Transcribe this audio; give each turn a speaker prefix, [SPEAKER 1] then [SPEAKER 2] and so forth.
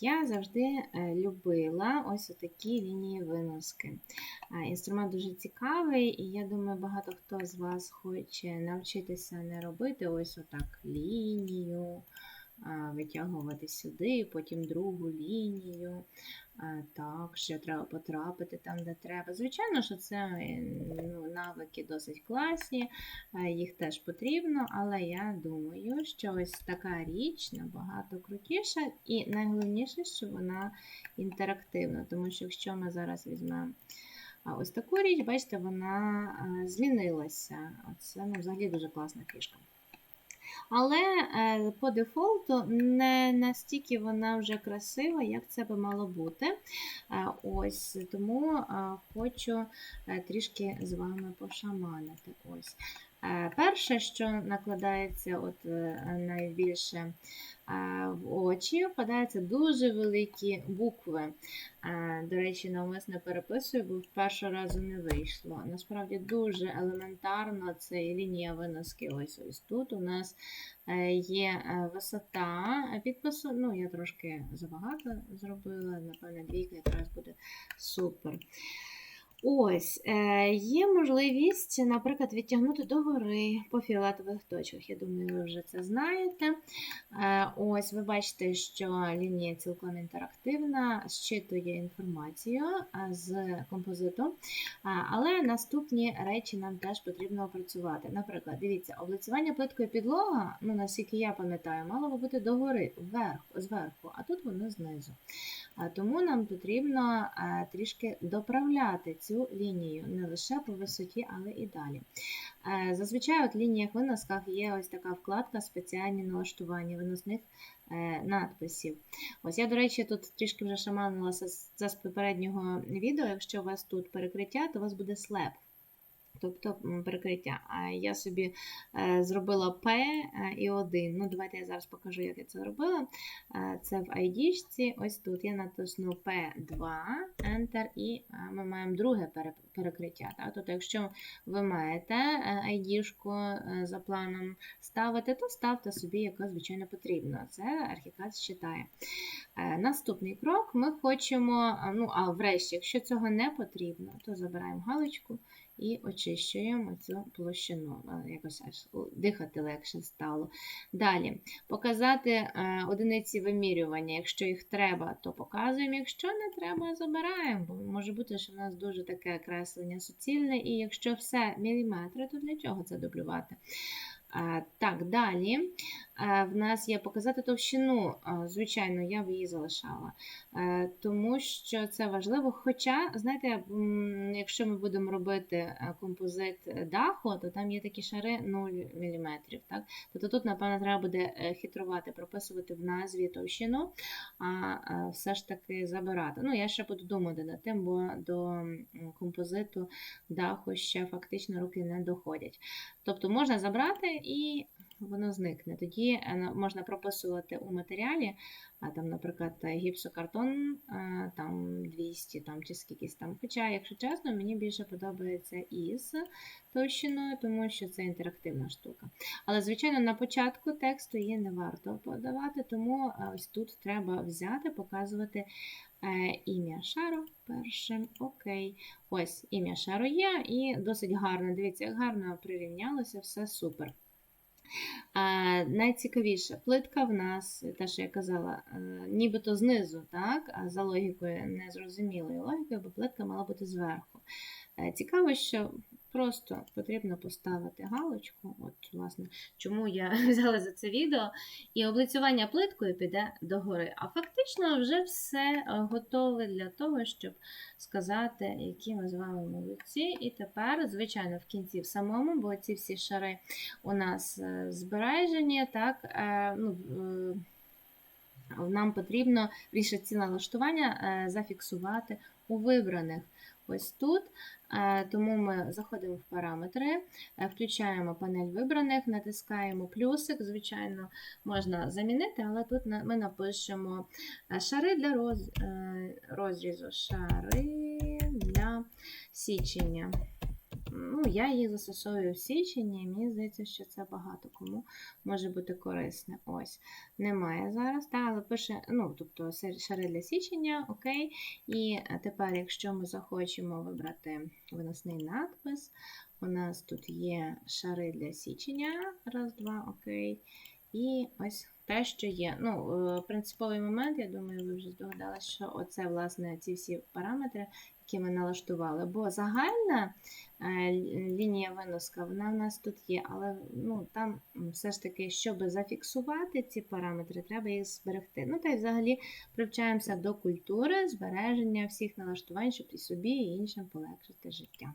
[SPEAKER 1] Я завжди е, любила ось такі лінії виноски. Інструмент дуже цікавий, і я думаю, багато хто з вас хоче навчитися не робити ось отак лінію, витягувати сюди, потім другу лінію. Так, ще треба потрапити там, де треба. Звичайно, що це ну, навики досить класні, е, їх теж потрібно, але я думаю, що ось така річ набагато крутіша, і найголовніше, що вона інтерактивна. Тому що якщо ми зараз візьмемо ось таку річ, бачите, вона е, змінилася. Це ну, взагалі дуже класна фішка. Але е, по дефолту не настільки вона вже красива, як це би мало бути. Е, Ось тому е, хочу трішки з вами пошаманити. Ось. Е, Перше, що накладається от, е, найбільше е, в очі, впадаються дуже великі букви. До речі, навмисно переписую, бо в першого разу не вийшло. Насправді дуже елементарно це лінія виноски. Ось ось тут у нас є висота підпису. Ну, я трошки забагато зробила, напевно, двійка якраз буде супер. Ось, е, є можливість, наприклад, відтягнути догори по фіолетових точках. Я думаю, ви вже це знаєте. Е, ось, ви бачите, що лінія цілком інтерактивна, зчитує інформацію е, з композиту. Але наступні речі нам теж потрібно опрацювати. Наприклад, дивіться, облицювання плиткою підлога, ну наскільки я пам'ятаю, мало би бути догори, вверх, зверху, а тут воно знизу. Тому нам потрібно трішки доправляти цю лінію не лише по висоті, але і далі. Е, Зазвичай от в лініях виносках є ось така вкладка спеціальні налаштування виносних е, надписів. Ось я, до речі, тут трішки вже шаманилася з попереднього відео. Якщо у вас тут перекриття, то у вас буде слеп. Тобто м, перекриття. А я собі е, зробила P е, і 1. Ну, давайте я зараз покажу, як я це робила. Е, Це в ID-шці. Ось тут я натисну P2, Enter, і ми маємо друге перекриття. Так? Тобто, якщо ви маєте е, за планом ставити, то ставте собі, яка звичайно потрібна. Це архікад считає. Наступний крок ми хочемо, ну а врешті, якщо цього не потрібно, то забираємо галочку і очищуємо цю площину. Якось аж дихати легше стало. Далі показати е, одиниці вимірювання. Якщо їх треба, то показуємо. Якщо не треба, забираємо. Бо може бути, що в нас дуже таке креслення суцільне, і якщо все міліметри, то для чого це дублювати? Так, далі в нас є показати товщину. Звичайно, я б її залишала, Е, тому що це важливо. Хоча, знаєте, якщо ми будемо робити композит даху, то там є такі шари 0 мм. Так? Тобто тут, напевно, треба буде е, хитрувати, прописувати в назві товщину, а все ж таки забирати. Ну, я ще буду думати над тим, бо до композиту даху ще фактично руки не доходять. Тобто можна забрати і воно зникне. Тоді е, можна прописувати у матеріалі, а там, наприклад, гіпсокартон е, там 200 там, чи скількись там. Хоча, якщо чесно, мені більше подобається із товщиною, тому що це інтерактивна штука. Але, звичайно, на початку тексту її не варто подавати, тому е, ось тут треба взяти, показувати ім'я шару першим. Окей. Ось ім'я шару є, і досить гарно. Дивіться, як гарно прирівнялося, все супер. А, найцікавіше, плитка в нас, те, що я казала, е, нібито знизу, так? а за логікою незрозумілою логікою, бо плитка мала бути зверху. Е, Цікаво, що просто потрібно поставити галочку. От, власне, чому я взяла за це відео. І облицювання плиткою піде догори. А фактично вже все е, готове для того, щоб сказати, які ми з вами молодці. І тепер, звичайно, в кінці в самому, бо ці всі шари у нас е, збережені, так, е, ну, нам потрібно більше ці налаштування зафіксувати у вибраних. Ось тут. Е, Тому ми заходимо в параметри, е, включаємо панель вибраних, натискаємо плюсик. Звичайно, можна замінити, але тут ми напишемо е, шари для роз, розрізу. Шари для січення. Ну, я її застосовую в січені, і мені здається, що це багато кому може бути корисне. Ось, немає зараз, та, але пише, ну, тобто шари для січення, окей. І е, тепер, якщо ми захочемо вибрати виносний надпис, у нас тут є шари для січення. Раз, два, окей. І ось те, що є. Ну, е, принциповий момент, я думаю, ви вже здогадалися, що оце, власне, ці всі параметри, які ми налаштували. Бо загальна е, лінія виноска, вона в нас тут є, але ну, там все ж таки, щоб зафіксувати ці параметри, треба їх зберегти. Ну, та й взагалі привчаємося до культури збереження всіх налаштувань, щоб і собі, і іншим полегшити життя.